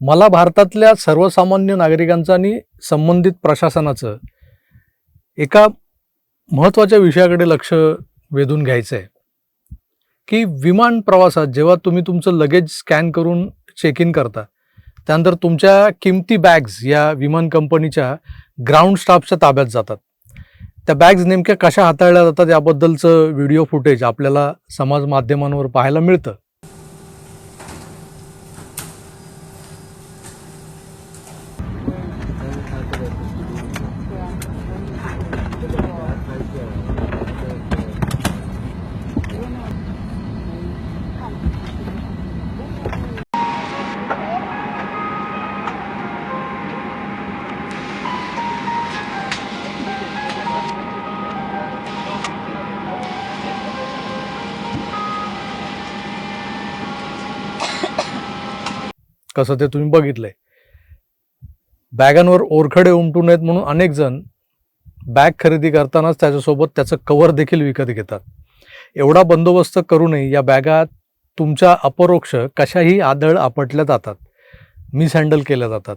मला भारतातल्या सर्वसामान्य नागरिकांचं आणि संबंधित प्रशासनाचं एका महत्त्वाच्या विषयाकडे लक्ष वेधून घ्यायचं आहे की विमान प्रवासात जेव्हा तुम्ही तुमचं लगेज स्कॅन करून चेक इन करता त्यानंतर तुमच्या किमती बॅग्स या विमान कंपनीच्या ग्राउंड स्टाफच्या ताब्यात जातात. त्या बॅग्स नेमक्या कशा हाताळल्या जातात याबद्दलचं व्हिडिओ फुटेज आपल्याला समाज माध्यमांवर पाहायला मिळतं. कसं ते तुम्ही बघितलंय. बॅगांवर ओरखडे उमटू नयेत म्हणून अनेक जण बॅग खरेदी करतानाच त्याच्यासोबत त्याचं कवर देखील विकत घेतात. एवढा बंदोबस्त करूनही या बॅगा तुमच्या अपरोक्ष कशाही आदळ आपटल्या जातात. मिस केल्या जातात.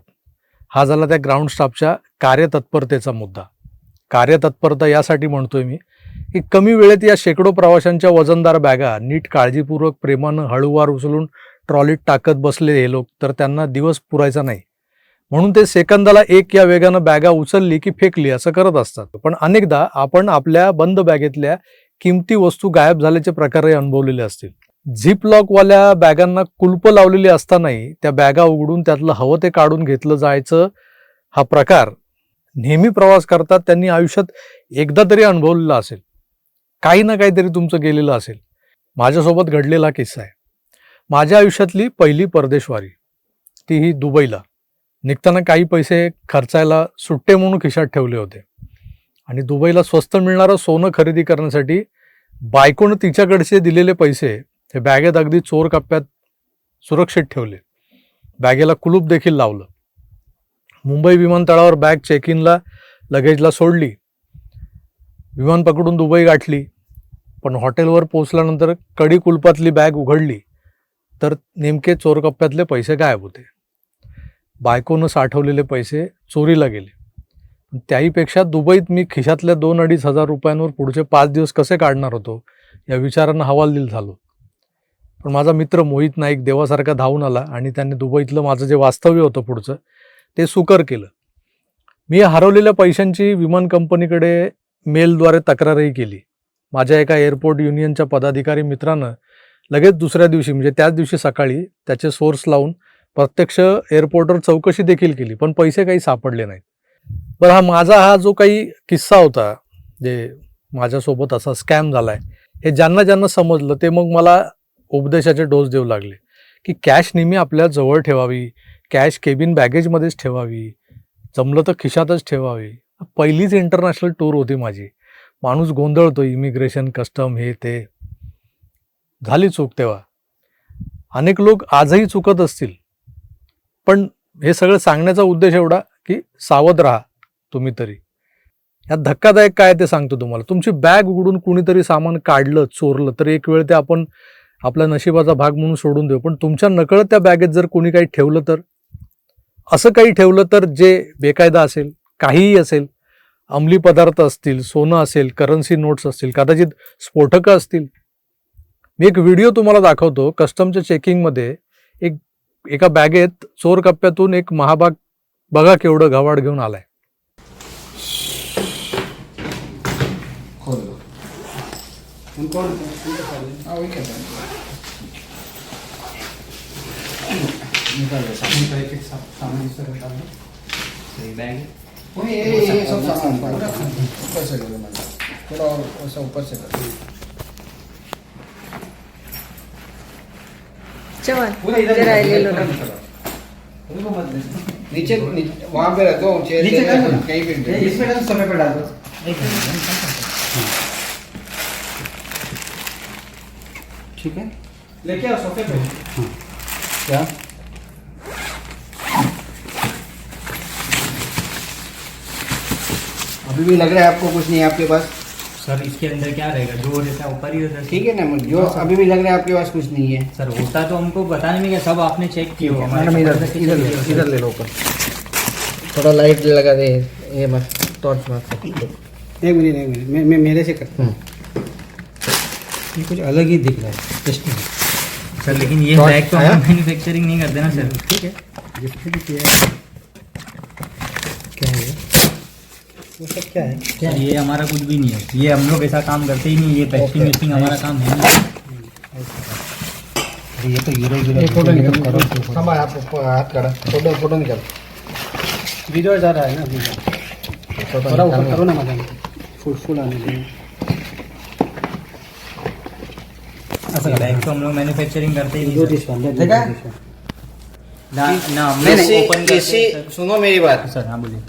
हा झाला त्या ग्राउंड स्टाफच्या कार्यतत्परतेचा मुद्दा. कार्यतत्परता यासाठी म्हणतोय मी की कमी वेळेत या शेकडो प्रवाशांच्या वजनदार बॅगा नीट काळजीपूर्वक प्रेमानं हळूवार उचलून ट्रॉलीत टाकत बसले हे लोक तर त्यांना दिवस पुरायचा नाही. म्हणून ते सेकंदाला एक या वेगानं बॅगा उचलली की फेकली असं करत असतात. पण अनेकदा आपण आपल्या बंद बॅगेतल्या किमती वस्तू गायब झाल्याचे प्रकारही अनुभवलेले असतील. झिप लॉकवाल्या बॅगांना कुलप लावलेली असतानाही त्या बॅगा उघडून त्यातलं हवं ते काढून घेतलं जायचं हा प्रकार नेहमी प्रवास करतात त्यांनी आयुष्यात एकदा तरी अनुभवलेला असेल. काही ना काहीतरी तुमचं गेलेलं असेल. माझ्यासोबत घडलेला किस्सा आहे. माझ्या आयुष्यातली पहिली परदेशवारी ती ही दुबईला. निघताना काही पैसे खर्चायला सुट्टे म्हणून खिशात ठेवले होते. आणि दुबईला स्वस्त मिळणारं सोनं खरेदी करण्यासाठी बायकोनं तिच्याकडचे दिलेले पैसे हे बॅगेत अगदी चोर कप्प्यात सुरक्षित ठेवले. बॅगेला कुलूप देखील लावलं. मुंबई विमानतळावर बॅग चेक इनला लगेजला सोडली. विमान पकडून दुबई गाठली. पण हॉटेलवर पोचल्यानंतर कडी कुलपातली बॅग उघडली. तर नेमके चोरकप्प्यातले पैसे गायब होते. बायकोनं साठवलेले पैसे चोरीला गेले. त्याहीपेक्षा दुबईत मी खिशातल्या दोन अडीच हजार रुपयांवर पुढचे पाच दिवस कसे काढणार होतो या विचारांना हवालदिल झालो. पण माझा मित्र मोहित नाईक देवासारखा धावून आला आणि त्याने दुबईतलं माझं जे वास्तव्य होतं पुढचं ते सुकर केलं. मी हरवलेल्या पैशांची विमान कंपनीकडे मेलद्वारे तक्रारही केली. माझ्या एका एअरपोर्ट युनियनच्या पदाधिकारी मित्रानं लगेच दुसऱ्या दिवशी म्हणजे त्याच दिवशी सकाळी त्याचे सोर्स लावून प्रत्यक्ष एअरपोर्टवर चौकशी देखील केली पण पैसे काही सापडले नाहीत. बरं हा माझा हा जो काही किस्सा होता जे माझ्यासोबत असा स्कॅम झाला आहे हे ज्यांना ज्यांना समजलं ते मग मला उपदेशाचे डोस देऊ लागले की कॅश नेहमी आपल्या जवळ ठेवावी कॅश केबिन बॅगेजमध्येच ठेवावी जमलं तर खिशातच ठेवावी. पहिलीच इंटरनॅशनल टूर होती माझी. माणूस गोंधळतो इमिग्रेशन कस्टम हे ते. झाली चूक तेव्हा. अनेक लोक आजही चुकत असतील. पण हे सगळं सांगण्याचा उद्देश एवढा की सावध राहा तुम्ही तरी. यात धक्कादायक काय ते सांगतो तुम्हाला. तुमची बॅग उघडून कुणीतरी सामान काढलं चोरलं तर एक वेळ ते आपण आपल्या नशिबाचा भाग म्हणून सोडून देऊ. पण तुमच्या नकळत त्या बॅगेत जर कोणी काही ठेवलं तर? असं काही ठेवलं तर जे बेकायदा असेल काहीही असेल अंमली पदार्थ असतील सोनं असेल करन्सी नोट्स असतील कदाचित स्फोटकं असतील मी एक व्हिडिओ तुम्हाला दाखवतो कस्टमच्या चेकिंगमध्ये एक एका बॅगेत चोर कप्प्यातून एक महाबाग बघा केवढं घवाड घेऊन आलाय. खोल दो राहिलेलं। नीचे नीचे- वहाँ पे रख दो चेयर नीचे कहीं? ये इसमें डाल समय पे डाल दो। ठीक है? लेके आओ सोफे पे। क्या? अभी भी लग रहा है आपको कुछ नहीं है आपके पास? सर इसके अंदर क्या रहेगा? जो रहता है ऊपर ही रहता है ठीक है ना जो अभी भी लग रहा है आपके पास कुछ नहीं है। सर होता तो हमको बताने में क्या सब आपने चेक किया होगा? मैडम इधर इधर ले इधर ले लो ऊपर। थोड़ा लाइट लगा दे ये मत टॉर्च मत। एक मिनट एक मिनट मैं मैं मेरे से करता हूँ ये कुछ अलग ही दिख रहा है टेस्टिंग। सर लेकिन ये बैग तो मैन्युफैक्चरिंग नहीं करते ना सर। ठीक है गिफ्ट भी किया है। क्या है ये? सब क्या है? क्या ये हमारा कुछ भी नहीं है। ये हम लोग ऐसा काम करते ही नहीं ये पैकिंग वेस्टिंग हमारा काम है नहीं। ये तो हीरो हीरो ये फ़ोटो निकल करो हम आप हाथ करा। फ़ोटो फ़ोटो निकल। वीडियो जा रहा है ना वीडियो थोड़ा ऊपर करो ना मैडम फुल फुल आने दो ये बैग तो हम लोग मैन्युफैक्चरिंग करते ही दो नहीं दिस वन ठीक है? ना ना नहीं ओपन किसी सुनो मेरी बात। सर हाँ बोलिए।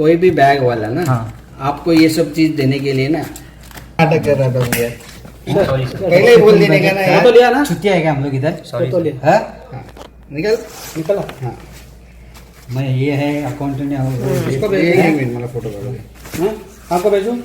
कोई भी बैग वाला ना हाँ। आपको ये सब चीज़ देने के लिए ना। नाटक कर रहा था मुझे पहले ही बोल देने का ना यार तो लिया ना। छुट्टी है क्या हम लोग इधर। सॉरी फ़ोटो लिया हाँ? हाँ। निकल। निकला। हाँ। मैं ये है अकाउंटेंट इसको भेज दे एक मिनट मतलब फ़ोटो करो हाँ? आपको भेजूँ?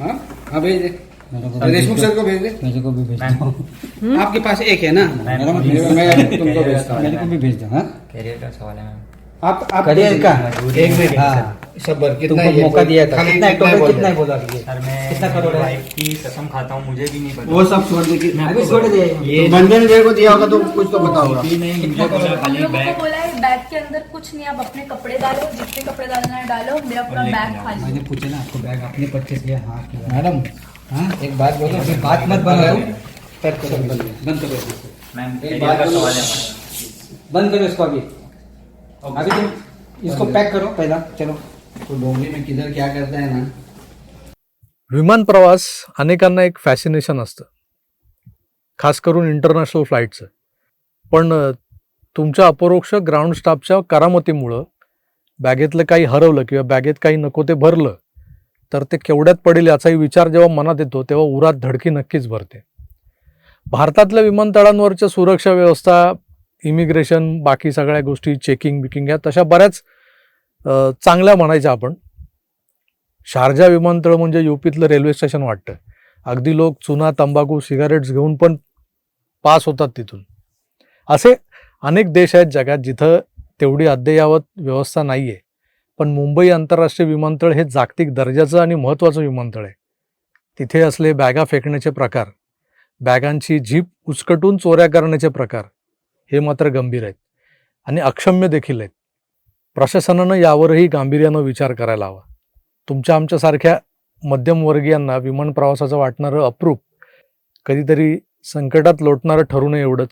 हाँ? हाँ भेज दे। मेरे देशमुख सर को भेज दे। मेरे को भी भेज दो। आपके पास एक है ना? मैं- मैं मैं तुमको भेजता मेरे को भी भेज दो हाँ? कैरियर का सवाल है मैम आप आप करियर का। एक मिनट। हाँ। सबर कितना तुमको मौका दिया था। कितना टोटल कितना। बोला? सर मैं कितना करोड़ है? की कसम खाता हूँ मुझे भी नहीं पता। वो सब छोड़ दे मैं अभी आपको छोड़ दे। ये तो बंधन को दिया होगा तो कुछ तो नहीं मुझे बोला खाली बैग। बोला है बैग के अंदर कुछ नहीं आप अपने कपड़े डालो जितने कपड़े डालना है डालो मेरा पूरा बैग खाली। मैंने पूछा ना आपको बैग आपने परचेस किया? हाँ मैडम हाँ? एक बात बोलो फिर बात मत बना दो कट करो। बंद करो बंद करो इसको। मैम एक बात का सवाल है। बंद करो इसको अभी। अभी तुम इसको पैक करो। पहला चलो। तो डोंगरी में किधर क्या करता है ना? विमान प्रवास अनेकांना एक फॅसिनेशन असतं. खास करून इंटरनॅशनल फ्लाईटचं पण तुमच्या अपरोक्ष ग्राउंड स्टाफच्या करामतीमुळं बॅगेतलं काही हरवलं किंवा बॅगेत काही नको ते भरलं तर ते केवढ्यात पडेल याचाही विचार जेव्हा मनात येतो तेव्हा उरात धडकी नक्कीच भरते. भारतातल्या विमानतळांवरच्या सुरक्षा व्यवस्था इमिग्रेशन बाकी सगळ्या गोष्टी चेकिंग बिकिंग या तशा बऱ्याच चांगल्या म्हणायच्या आपण. शारजा विमानतळ म्हणजे युपीतलं रेल्वे स्टेशन वाटतं. अगदी लोक चुना तंबाखू सिगारेट्स घेऊन पण पास होतात तिथून. असे अनेक देश आहेत जगात जिथं तेवढी अद्ययावत व्यवस्था नाही आहे पण मुंबई आंतरराष्ट्रीय विमानतळ हे जागतिक दर्जाचं आणि महत्त्वाचं विमानतळ आहे. तिथे असले बॅगा फेकण्याचे प्रकार बॅगांची झीप उचकटून चोऱ्या करण्याचे प्रकार हे मात्र गंभीर आहेत. आणि अक्षम्य देखील आहेत. प्रशासनानं यावरही गांभीर्यानं विचार करायला हवा. तुमच्या आमच्यासारख्या मध्यमवर्गीयांना विमान प्रवासाचं वाटणारं अप्रूप कधीतरी संकटात लोटणारं ठरू नये एवढंच.